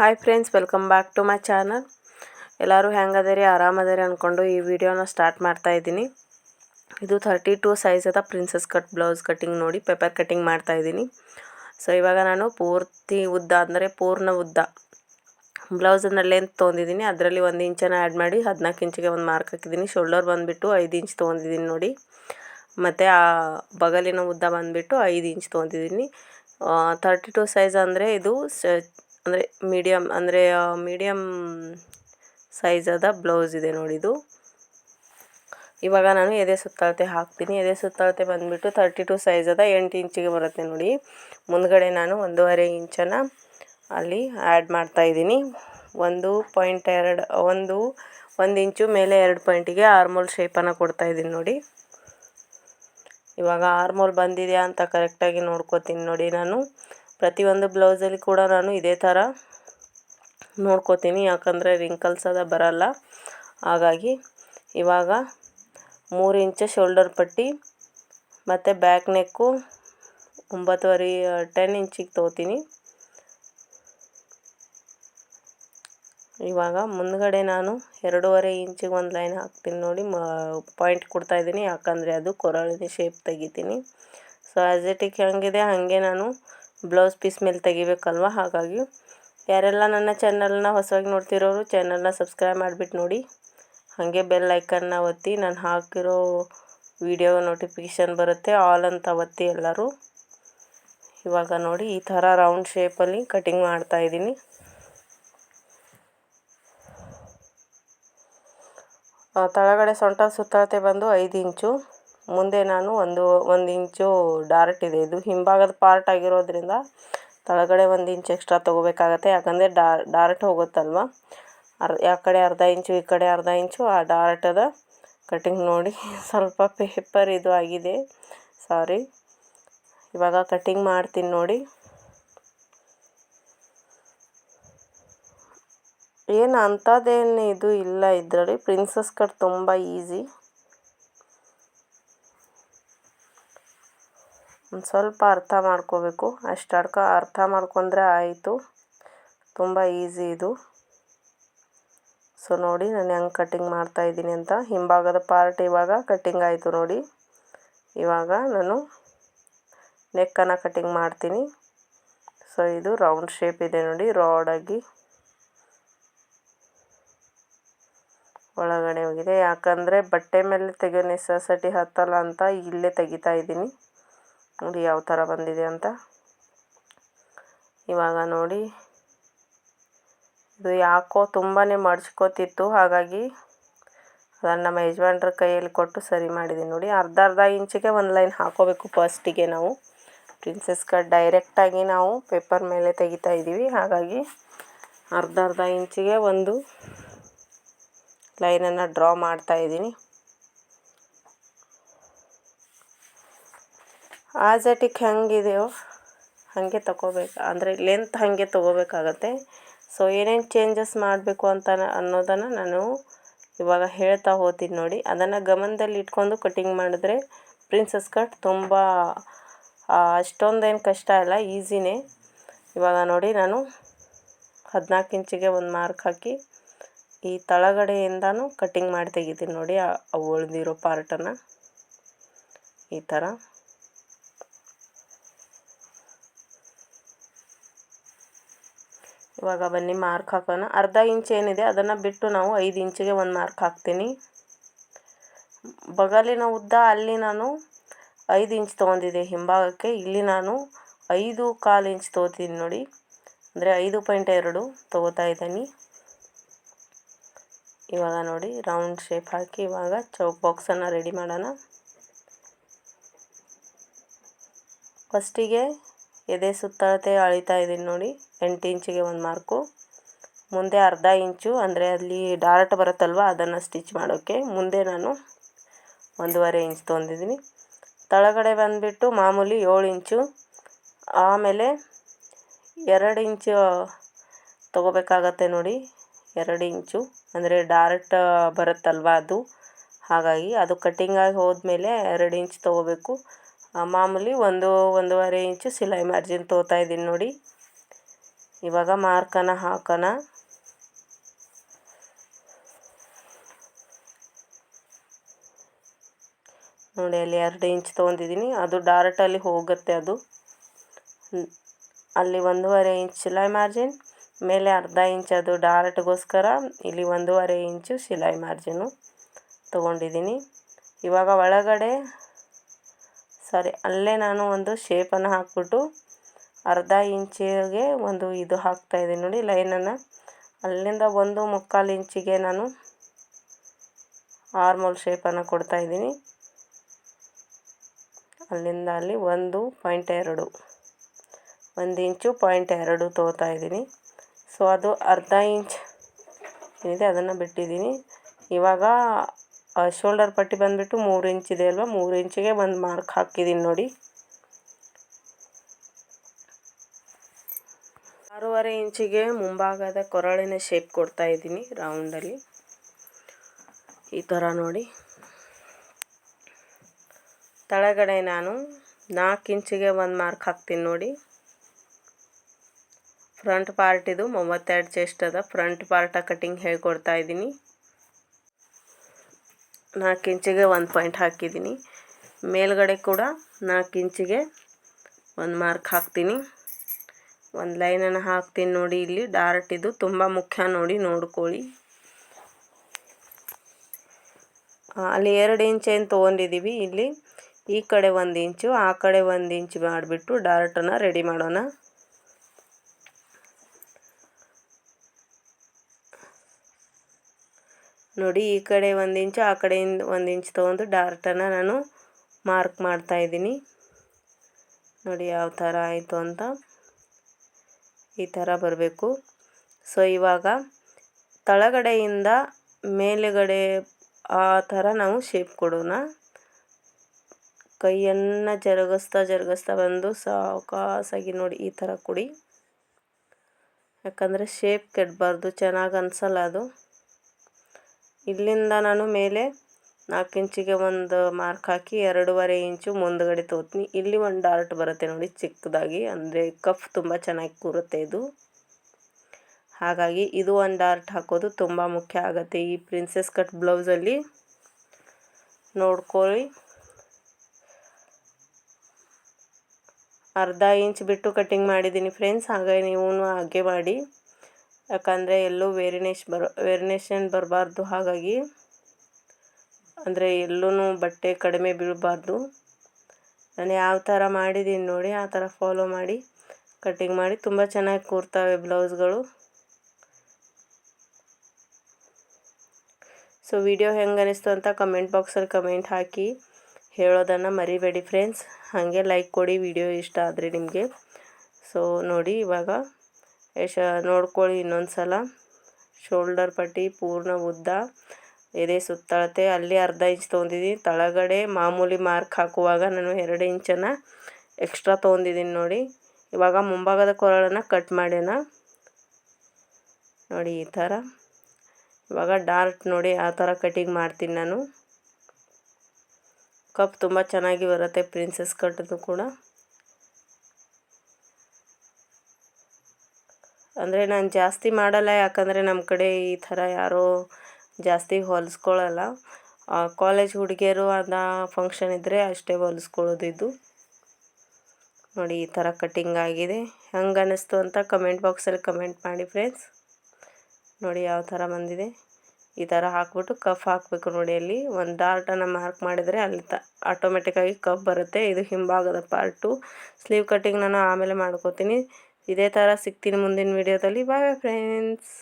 Hi friends welcome back to my channel ಎಲ್ಲರೂ ಹೆಂಗದಿರಿ, ಆರಾಮದಿರಿ ಅಂದ್ಕೊಂಡು ಈ ವಿಡಿಯೋನ ಸ್ಟಾರ್ಟ್ ಮಾಡ್ತಾ ಇದ್ದೀನಿ. ಇದು ಥರ್ಟಿ ಟೂ ಸೈಜ್ ಅದ ಪ್ರಿನ್ಸಸ್ ಕಟ್ ಬ್ಲೌಸ್ ಕಟ್ಟಿಂಗ್ ನೋಡಿ ಪೇಪರ್ ಕಟ್ಟಿಂಗ್ ಮಾಡ್ತಾ ಇದ್ದೀನಿ. ಸೊ ಇವಾಗ ನಾನು ಪೂರ್ತಿ ಉದ್ದ ಅಂದರೆ ಪೂರ್ಣ ಉದ್ದ. ಬ್ಲೌಸನ್ನ ಲೆಂತ್ ತೊಗೊಂಡಿದ್ದೀನಿ, ಅದರಲ್ಲಿ ಒಂದು ಇಂಚನ್ನು ಆ್ಯಡ್ ಮಾಡಿ ಹದಿನಾಲ್ಕು ಇಂಚಿಗೆ ಒಂದು ಮಾರ್ಕ್ ಹಾಕಿದ್ದೀನಿ. ಶೋಲ್ಡರ್ ಬಂದುಬಿಟ್ಟು ಐದು ಇಂಚ್ ತೊಗೊಂಡಿದ್ದೀನಿ ನೋಡಿ. ಮತ್ತು ಆ ಬಗಲಿನ ಉದ್ದ ಬಂದುಬಿಟ್ಟು ಐದು ಇಂಚ್ ತೊಗೊಂಡಿದ್ದೀನಿ. ಥರ್ಟಿ ಟು ಸೈಜ್ ಅಂದರೆ ಇದು ಅಂದರೆ ಮೀಡಿಯಮ್ ಅಂದರೆ ಮೀಡಿಯಮ್ ಸೈಝದ ಬ್ಲೌಸ್ ಇದೆ ನೋಡಿ ಇದು. ಇವಾಗ ನಾನು ಎದೆ ಸುತ್ತಳತೆ ಹಾಕ್ತೀನಿ. ಎದೆ ಸುತ್ತಳತೆ ಬಂದುಬಿಟ್ಟು ತರ್ಟಿ ಟು ಸೈಝದ ಎಂಟು ಇಂಚಿಗೆ ಬರುತ್ತೆ ನೋಡಿ. ಮುಂದ್ಗಡೆ ನಾನು ಒಂದೂವರೆ ಇಂಚನ್ನು ಅಲ್ಲಿ ಆ್ಯಡ್ ಮಾಡ್ತಾಯಿದ್ದೀನಿ ಒಂದು ಪಾಯಿಂಟ್ ಎರಡು, ಒಂದು ಒಂದು ಇಂಚು ಮೇಲೆ ಎರಡು ಪಾಯಿಂಟಿಗೆ ಆರ್ಮೋಲ್ ಶೇಪನ್ನು ಕೊಡ್ತಾಯಿದ್ದೀನಿ ನೋಡಿ. ಇವಾಗ ಆರ್ಮೋಲ್ ಬಂದಿದೆಯಾ ಅಂತ ಕರೆಕ್ಟಾಗಿ ನೋಡ್ಕೋತೀನಿ ನೋಡಿ ನಾನು. ಪ್ರತಿಯೊಂದು ಬ್ಲೌಸಲ್ಲಿ ಕೂಡ ನಾನು ಇದೇ ಥರ ನೋಡ್ಕೋತೀನಿ, ಯಾಕಂದರೆ ರಿಂಕಲ್ಸ್ ಅದ, ಬರಲ್ಲ. ಹಾಗಾಗಿ ಇವಾಗ ಮೂರು ಇಂಚು ಶೋಲ್ಡರ್ ಪಟ್ಟಿ ಮತ್ತು ಬ್ಯಾಕ್ ನೆಕ್ಕು ಒಂಬತ್ತುವರೆ ಟೆನ್ ಇಂಚಿಗೆ ತೊಗೋತೀನಿ ಇವಾಗ ಮುಂದ್ಗಡೆ ನಾನು ಎರಡೂವರೆ ಇಂಚಿಗೆ ಒಂದು ಲೈನ್ ಹಾಕ್ತೀನಿ ನೋಡಿ, ಮ ಪಾಯಿಂಟ್ ಕೊಡ್ತಾಯಿದ್ದೀನಿ ಯಾಕಂದರೆ ಅದು ಕೊರಳಿನ ಶೇಪ್ ತೆಗಿತೀನಿ. ಸೊ ಆ್ಯಸ್ ಹೆಂಗಿದೆ, ಹಾಗೆ ನಾನು ಬ್ಲೌಸ್ ಪೀಸ್ ಮೇಲೆ ತೆಗಿಬೇಕಲ್ವ? ಹಾಗಾಗಿ ಯಾರೆಲ್ಲ ನನ್ನ ಚಾನಲ್ನ ಹೊಸವಾಗಿ ನೋಡ್ತಿರೋರು ಚಾನಲ್ನ ಸಬ್ಸ್ಕ್ರೈಬ್ ಮಾಡಿಬಿಟ್ಟು ನೋಡಿ. ಹಾಗೆ ಬೆಲ್ ಐಕನ್ನ ಒತ್ತಿ ನಾನು ಹಾಕಿರೋ ವಿಡಿಯೋ ನೋಟಿಫಿಕೇಷನ್ ಬರುತ್ತೆ ಆಲ್ ಅಂತ ಒತ್ತಿ ಎಲ್ಲರೂ. ಇವಾಗ ನೋಡಿ, ಈ ಥರ ರೌಂಡ್ ಶೇಪಲ್ಲಿ ಕಟಿಂಗ್ ಮಾಡ್ತಾಯಿದ್ದೀನಿ ತಳಗಡೆ ಸೊಂಟ ಸುತ್ತಳತೆ ಬಂದು ಐದು ಇಂಚು. ಮುಂದೆ ನಾನು ಒಂದು ಒಂದು ಇಂಚು ಡಾರ್ಟ್ ಇದೆ. ಇದು ಹಿಂಭಾಗದ ಪಾರ್ಟ್ ಆಗಿರೋದ್ರಿಂದ ತಳಗಡೆ ಒಂದು ಇಂಚ್ ಎಕ್ಸ್ಟ್ರಾ ತೊಗೋಬೇಕಾಗತ್ತೆ. ಯಾಕಂದರೆ ಡಾರ್ಟ್ ಹೋಗುತ್ತಲ್ವ? ಅರ್, ಆ ಕಡೆ ಅರ್ಧ ಇಂಚು, ಈ ಕಡೆ ಅರ್ಧ ಇಂಚು, ಆ ಡಾರ್ಟದ ಕಟ್ಟಿಂಗ್ ನೋಡಿ. ಸ್ವಲ್ಪ ಪೇಪರ್ ಇದು ಆಗಿದೆ. ಸಾರಿ. ಇವಾಗ ಕಟ್ಟಿಂಗ್ ಮಾಡ್ತೀನಿ ನೋಡಿ. ಏನು ಅಂಥದ್ದೇನು ಇದು ಇಲ್ಲ ಇದರಲ್ಲಿ. ಪ್ರಿನ್ಸಸ್ ಕಟ್ ತುಂಬ ಈಸಿ ಒಂದು ಸ್ವಲ್ಪ ಅರ್ಥ ಮಾಡ್ಕೋಬೇಕು. ಅಷ್ಟು ಅಡ್ಕ ಅರ್ಥ ಮಾಡ್ಕೊಂಡ್ರೆ ಆಯಿತು. ತುಂಬ ಈಸಿ ಇದು. ಸೊ ನೋಡಿ ನಾನು ಹೆಂಗೆ ಕಟ್ಟಿಂಗ್ ಮಾಡ್ತಾಯಿದ್ದೀನಿ ಅಂತ. ಹಿಂಭಾಗದ ಪಾರ್ಟ್ ಇವಾಗ ಕಟ್ಟಿಂಗ್ ಆಯಿತು ನೋಡಿ. ಇವಾಗ ನಾನು ನೆಕ್ಕನ್ನು ಕಟ್ಟಿಂಗ್ ಮಾಡ್ತೀನಿ. ಸೊ ಇದು ರೌಂಡ್ ಶೇಪ್ ಇದೆ ನೋಡಿ. ರಾಡಾಗಿ ಒಳಗಡೆ ಹೋಗಿದೆ. ಯಾಕಂದರೆ ಬಟ್ಟೆ ಮೇಲೆ ತೆಗೆಯೋ ನೆಸಸಿಟಿ ಹತ್ತಲ್ಲ ಅಂತ ಇಲ್ಲೇ ತೆಗಿತಾ ಇದ್ದೀನಿ. ನೋಡಿ ಯಾವ ಥರ ಬಂದಿದೆ ಅಂತ. ಇವಾಗ ನೋಡಿ, ಇದು ಯಾಕೋ ತುಂಬಾ ಮಡ್ಚ್ಕೋತಿತ್ತು, ಹಾಗಾಗಿ ಅದನ್ನು ನಮ್ಮ ಯಜಮಾನ್ರ ಕೈಯಲ್ಲಿ ಕೊಟ್ಟು ಸರಿ ಮಾಡಿದ್ದೀನಿ ನೋಡಿ, ಅರ್ಧ ಅರ್ಧ ಇಂಚಿಗೆ ಒಂದು ಲೈನ್ ಹಾಕೋಬೇಕು ಫಸ್ಟಿಗೆ ನಾವು. ಪ್ರಿನ್ಸಸ್ ಕಟ್ ಡೈರೆಕ್ಟಾಗಿ ನಾವು ಪೇಪರ್ ಮೇಲೆ ತೆಗಿತಾ ಇದ್ದೀವಿ. ಹಾಗಾಗಿ ಅರ್ಧ ಅರ್ಧ ಇಂಚಿಗೆ ಒಂದು ಲೈನನ್ನು ಡ್ರಾ ಮಾಡ್ತಾ ಇದ್ದೀನಿ. ಆಜಟಿಕ್ ಹೆಂಗಿದೆಯೋ ಹಾಗೆ ತಗೋಬೇಕು. ಅಂದರೆ ಲೆಂತ್ ಹಾಗೆ ತೊಗೋಬೇಕಾಗತ್ತೆ. ಸೊ ಏನೇನು ಚೇಂಜಸ್ ಮಾಡಬೇಕು ಅಂತ ಅನ್ನೋದನ್ನು ನಾನು ಇವಾಗ ಹೇಳ್ತಾ ಹೋಗ್ತೀನಿ ನೋಡಿ. ಅದನ್ನು ಗಮನದಲ್ಲಿ ಇಟ್ಕೊಂಡು ಕಟಿಂಗ್ ಮಾಡಿದ್ರೆ ಪ್ರಿನ್ಸಸ್ ಕಟ್ ತುಂಬ ಅಷ್ಟೊಂದೇನು ಕಷ್ಟ ಇಲ್ಲ ಈಸಿನೇ ಇವಾಗ ನೋಡಿ ನಾನು ಹದಿನಾಲ್ಕು ಇಂಚಿಗೆ ಒಂದು ಮಾರ್ಕ್ ಹಾಕಿ ಈ ತಳಗಡೆಯಿಂದನೂ ಕಟ್ಟಿಂಗ್ ಮಾಡಿ ತೆಗಿತೀನಿ ನೋಡಿ, ಆ ಉಳಿದಿರೋ ಪಾರ್ಟನ್ನು ಈ ಥರ ಇವಾಗ ಬನ್ನಿ ಮಾರ್ಕ್ ಹಾಕೋಣ. ಅರ್ಧ ಇಂಚ್ ಏನಿದೆ ಅದನ್ನು ಬಿಟ್ಟು ನಾವು ಐದು ಇಂಚಿಗೆ ಒಂದು ಮಾರ್ಕ್ ಹಾಕ್ತೀನಿ. ಬಗಲಿನ ಉದ್ದ ಅಲ್ಲಿ ನಾನು ಐದು ಇಂಚ್ ತೊಗೊಂಡಿದ್ದೆ. ಹಿಂಭಾಗಕ್ಕೆ ಇಲ್ಲಿ ನಾನು ಐದು ಕಾಲು ಇಂಚ್ ತೊಗೋತೀನಿ ನೋಡಿ. ಅಂದರೆ ಐದು ಪಾಯಿಂಟ್ ಎರಡು ತೊಗೋತಾ ಇದ್ದೀನಿ. ಇವಾಗ ನೋಡಿ ರೌಂಡ್ ಶೇಪ್ ಹಾಕಿ ಇವಾಗ ಚೌಕ್ ಬಾಕ್ಸನ್ನು ರೆಡಿ ಮಾಡೋಣ. ಫಸ್ಟಿಗೆ ಎದೆ ಸುತ್ತಳತೆ ಅಳಿತಾ ಇದ್ದೀನಿ ನೋಡಿ, ಎಂಟು ಇಂಚಿಗೆ ಒಂದು ಮಾರ್ಕು. ಮುಂದೆ ಅರ್ಧ ಇಂಚು, ಅಂದರೆ ಅಲ್ಲಿ ಡಾರ್ಟ್ ಬರುತ್ತಲ್ವ, ಅದನ್ನು ಸ್ಟಿಚ್ ಮಾಡೋಕ್ಕೆ ಮುಂದೆ ನಾನು ಒಂದೂವರೆ ಇಂಚ್ ತೊಗೊಂಡಿದ್ದೀನಿ ತಳಗಡೆ ಬಂದುಬಿಟ್ಟು ಮಾಮೂಲಿ ಏಳು ಇಂಚು. ಆಮೇಲೆ ಎರಡು ಇಂಚು ತೊಗೋಬೇಕಾಗತ್ತೆ ನೋಡಿ, ಎರಡು ಇಂಚು. ಅಂದರೆ ಡಾರ್ಟ್ ಬರುತ್ತಲ್ವ ಅದು. ಹಾಗಾಗಿ ಅದು ಕಟ್ಟಿಂಗಾಗಿ ಹೋದ್ಮೇಲೆ ಎರಡು ಇಂಚ್ ತೊಗೋಬೇಕು. ಮಾಮೂಲಿ ಒಂದು ಒಂದೂವರೆ ಇಂಚು ಸಿಲಾಯಿ ಮಾರ್ಜಿನ್ ತೊಗೋತಾ ಇದ್ದೀನಿ ನೋಡಿ. ಇವಾಗ ಮಾರ್ಕನ ಹಾಕೋಣ. ನೋಡಿ, ಅಲ್ಲಿ ಎರಡು ಇಂಚ್ ತೊಗೊಂಡಿದ್ದೀನಿ. ಅದು ಡಾರೆಕ್ಟಲ್ಲಿ ಹೋಗುತ್ತೆ ಅದು. ಅಲ್ಲಿ ಒಂದೂವರೆ ಇಂಚ್ ಸಿಲಾಯಿ ಮಾರ್ಜಿನ್, ಮೇಲೆ ಅರ್ಧ ಇಂಚ್ ಅದು ಡಾರೆಟ್ಗೋಸ್ಕರ ಇಲ್ಲಿ ಒಂದೂವರೆ ಇಂಚು ಸಿಲಾಯಿ ಮಾರ್ಜಿನು ತೊಗೊಂಡಿದ್ದೀನಿ. ಇವಾಗ ಒಳಗಡೆ ಸಾರಿ, ಅಲ್ಲೇ ನಾನು ಒಂದು ಶೇಪನ್ನು ಹಾಕ್ಬಿಟ್ಟು ಅರ್ಧ ಇಂಚಿಗೆ ಒಂದು ಇದು ಹಾಕ್ತಾಯಿದ್ದೀನಿ ನೋಡಿ ಲೈನನ್ನು ಅಲ್ಲಿಂದ ಒಂದು ಮುಕ್ಕಾಲು ಇಂಚಿಗೆ ನಾನು ಆರ್ಮೋಲ್ ಶೇಪನ್ನು ಕೊಡ್ತಾಯಿದ್ದೀನಿ ಅಲ್ಲಿಂದ ಅಲ್ಲಿ ಒಂದು ಪಾಯಿಂಟ್ ಎರಡು, ಒಂದು ಇಂಚು ಪಾಯಿಂಟ್ ಎರಡು ತೊಗೋತಾ ಇದ್ದೀನಿ. ಸೊ ಅದು ಅರ್ಧ ಇಂಚ್ ಏನಿದೆ ಅದನ್ನು ಬಿಟ್ಟಿದ್ದೀನಿ. ಇವಾಗ ಶೋಲ್ಡರ್ ಪಟ್ಟಿ ಬಂದುಬಿಟ್ಟು ಮೂರು ಇಂಚ್ ಇದೆ ಅಲ್ವಾ? ಮೂರು ಇಂಚಿಗೆ ಒಂದು ಮಾರ್ಕ್ ಹಾಕಿದ್ದೀನಿ ನೋಡಿ. ಆರೂವರೆ ಇಂಚಿಗೆ ಮುಂಭಾಗದ ಕೊರಳಿನ ಶೇಪ್ ಕೊಡ್ತಾ ಇದ್ದೀನಿ ರೌಂಡಲ್ಲಿ ಈ ಥರ ನೋಡಿ. ತಳಗಡೆ ನಾನು ನಾಲ್ಕು ಇಂಚಿಗೆ ಒಂದು ಮಾರ್ಕ್ ಹಾಕ್ತೀನಿ ನೋಡಿ. ಫ್ರಂಟ್ ಪಾರ್ಟ್ ಇದು ಮೂವತ್ತೆರಡು ಚೆಸ್ಟ್ ಅದ. ಫ್ರಂಟ್ ಪಾರ್ಟ ಕಟಿಂಗ್ ಹೇಳ್ಕೊಡ್ತಾ ಇದ್ದೀನಿ. ನಾಲ್ಕು ಇಂಚಿಗೆ ಒಂದು ಪಾಯಿಂಟ್ ಹಾಕಿದ್ದೀನಿ. ಮೇಲ್ಗಡೆ ಕೂಡ ನಾಲ್ಕು ಇಂಚಿಗೆ ಒಂದು ಮಾರ್ಕ್ ಹಾಕ್ತೀನಿ. ಒಂದು ಲೈನನ್ನು ಹಾಕ್ತೀನಿ ನೋಡಿ ಇಲ್ಲಿ. ಡಾರ್ಟ್ ಇದು ತುಂಬ ಮುಖ್ಯ ನೋಡಿ ನೋಡ್ಕೊಳ್ಳಿ. ಅಲ್ಲಿ ಎರಡು ಇಂಚ್ ಏನು ತೊಗೊಂಡಿದ್ದೀವಿ ಇಲ್ಲಿ. ಈ ಕಡೆ ಒಂದು ಇಂಚು, ಆ ಕಡೆ ಒಂದು ಇಂಚು ಮಾಡಿಬಿಟ್ಟು ಡಾರ್ಟನ್ನು ರೆಡಿ ಮಾಡೋಣ. ನೋಡಿ, ಈ ಕಡೆ ಒಂದು ಇಂಚು, ಆ ಕಡೆಯಿಂದ ಒಂದು ಇಂಚು ತೊಗೊಂಡು ಡಾರ್ಟನ್ನು ನಾನು ಮಾರ್ಕ್ ಮಾಡ್ತಾಯಿದ್ದೀನಿ ನೋಡಿ, ಯಾವ ಥರ ಆಯಿತು ಅಂತ. ಈ ಥರ ಬರಬೇಕು. ಸೊ ಇವಾಗ ತಳಗಡೆಯಿಂದ ಮೇಲುಗಡೆ ಆ ಥರ ನಾವು ಶೇಪ್ ಕೊಡೋಣ. ಕೈಯನ್ನು ಜರುಗಿಸ್ತಾ ಜರುಗಿಸ್ತಾ ಬಂದು ಸಾವಕಾಸಾಗಿ ನೋಡಿ, ಈ ಥರ ಕೊಡಿ. ಯಾಕಂದರೆ ಶೇಪ್ ಕೆಡಬಾರ್ದು, ಚೆನ್ನಾಗಿ ಅನಿಸಲ್ಲ ಅದು. ಇಲ್ಲಿಂದ ನಾನು ಮೇಲೆ ನಾಲ್ಕು ಇಂಚಿಗೆ ಒಂದು ಮಾರ್ಕ್ ಹಾಕಿ ಎರಡೂವರೆ ಇಂಚು ಮುಂದುಗಡೆ ತೋತೀನಿ. ಇಲ್ಲಿ ಒಂದು ಡಾರ್ಟ್ ಬರುತ್ತೆ ನೋಡಿ, ಚಿಕ್ಕದಾಗಿ. ಅಂದರೆ ಕಫ್ ತುಂಬ ಚೆನ್ನಾಗಿ ಕೂರುತ್ತೆ ಇದು. ಹಾಗಾಗಿ ಇದು ಒಂದು ಡಾರ್ಟ್ ಹಾಕೋದು ತುಂಬ ಮುಖ್ಯ ಆಗುತ್ತೆ. ಈ ಪ್ರಿನ್ಸೆಸ್ ಕಟ್ ಬ್ಲೌಸಲ್ಲಿ ನೋಡ್ಕೊಳ್ಳಿ. ಅರ್ಧ ಇಂಚ್ ಬಿಟ್ಟು ಕಟ್ಟಿಂಗ್ ಮಾಡಿದ್ದೀನಿ ಫ್ರೆಂಡ್ಸ್ ಹಾಗೆ ನೀವು ಹಾಗೆ ಮಾಡಿ. ಯಾಕಂದರೆ ಎಲ್ಲೂ ವೇರಿನೇಶ್ ಬರೋ ವೇರಿನೇಷನ್ ಬರಬಾರ್ದು. ಹಾಗಾಗಿ ಅಂದರೆ ಎಲ್ಲೂ ಬಟ್ಟೆ ಕಡಿಮೆ ಬೀಳಬಾರ್ದು. ನಾನು ಯಾವ ಥರ ಮಾಡಿದ್ದೀನಿ ನೋಡಿ ಆ ಥರ ಫಾಲೋ ಮಾಡಿ ಕಟ್ಟಿಂಗ್ ಮಾಡಿ. ತುಂಬ ಚೆನ್ನಾಗಿ ಕೂರ್ತವೆ ಬ್ಲೌಸ್ಗಳು. ಸೊ ವಿಡಿಯೋ ಹೆಂಗೆ ಅನಿಸ್ತು ಅಂತ ಕಮೆಂಟ್ ಬಾಕ್ಸಲ್ಲಿ ಕಮೆಂಟ್ ಹಾಕಿ ಹೇಳೋದನ್ನು ಮರಿಬೇಡಿ ಫ್ರೆಂಡ್ಸ್ ಹಾಗೆ ಲೈಕ್ ಕೊಡಿ ವಿಡಿಯೋ ಇಷ್ಟ ಆದರೆ ನಿಮಗೆ. ಸೊ ನೋಡಿ ಇವಾಗ ಯಶ ನೋಡ್ಕೊಳ್ಳಿ ಇನ್ನೊಂದು ಸಲ ಶೋಲ್ಡರ್ ಪಟ್ಟಿ ಪೂರ್ಣ ಉದ್ದ. ಎದೆ ಸುತ್ತಳತೆ. ಅಲ್ಲಿ ಅರ್ಧ ಇಂಚ್ ತೊಗೊಂಡಿದ್ದೀನಿ. ತಳಗಡೆ ಮಾಮೂಲಿ ಮಾರ್ಕ್ ಹಾಕುವಾಗ ನಾನು ಎರಡು ಇಂಚನ್ನು ಎಕ್ಸ್ಟ್ರಾ ತೊಗೊಂಡಿದ್ದೀನಿ ನೋಡಿ. ಇವಾಗ ಮುಂಭಾಗದ ಕೊರಳನ್ನು ಕಟ್ ಮಾಡ್ಯಾನ. ನೋಡಿ ಈ ಥರ. ಇವಾಗ ಡಾರ್ಟ್ ನೋಡಿ ಆ ಥರ ಕಟ್ಟಿಂಗ್ ಮಾಡ್ತೀನಿ ನಾನು. ಕಪ್ ತುಂಬ ಚೆನ್ನಾಗಿ ಬರುತ್ತೆ ಪ್ರಿನ್ಸಸ್ ಕಟ್ಟದು ಕೂಡ. ಅಂದರೆ ನಾನು ಜಾಸ್ತಿ ಮಾಡಲ್ಲ, ಯಾಕಂದರೆ ನಮ್ಮ ಕಡೆ ಈ ಥರ ಯಾರೂ ಜಾಸ್ತಿ ಹೊಲಿಸ್ಕೊಳ್ಳಲ್ಲ ಕಾಲೇಜ್ ಹುಡುಗಿಯರು ಅದ ಫಂಕ್ಷನ್ ಇದ್ದರೆ ಅಷ್ಟೇ ಹೊಲಿಸ್ಕೊಳ್ಳೋದು ಇದು. ನೋಡಿ, ಈ ಥರ ಕಟ್ಟಿಂಗ್ ಆಗಿದೆ. ಹಂಗೆ ಅನ್ನಿಸ್ತು ಅಂತ ಕಮೆಂಟ್ ಬಾಕ್ಸಲ್ಲಿ ಕಮೆಂಟ್ ಮಾಡಿ ಫ್ರೆಂಡ್ಸ್ ನೋಡಿ ಯಾವ ಥರ ಬಂದಿದೆ. ಈ ಥರ ಹಾಕ್ಬಿಟ್ಟು ಕಫ್ ಹಾಕಬೇಕು ನೋಡಿ ಅಲ್ಲಿ. ಒಂದು ಡಾರ್ಟನ್ನು ಮಾರ್ಕ್ ಮಾಡಿದರೆ ಅಲ್ಲಿ ತ ಆಟೋಮೆಟಿಕ್ಕಾಗಿ ಕಫ್ ಬರುತ್ತೆ. ಇದು ಹಿಂಭಾಗದ ಪಾರ್ಟು ಸ್ಲೀವ್ ಕಟ್ಟಿಂಗ್ ನಾನು ಆಮೇಲೆ ಮಾಡ್ಕೋತೀನಿ. ಇದೇ ಥರ ಸಿಗ್ತೀನಿ ಮುಂದಿನ ವೀಡಿಯೋದಲ್ಲಿ ಬಾಯ್ ಬಾಯ್ ಫ್ರೆಂಡ್ಸ್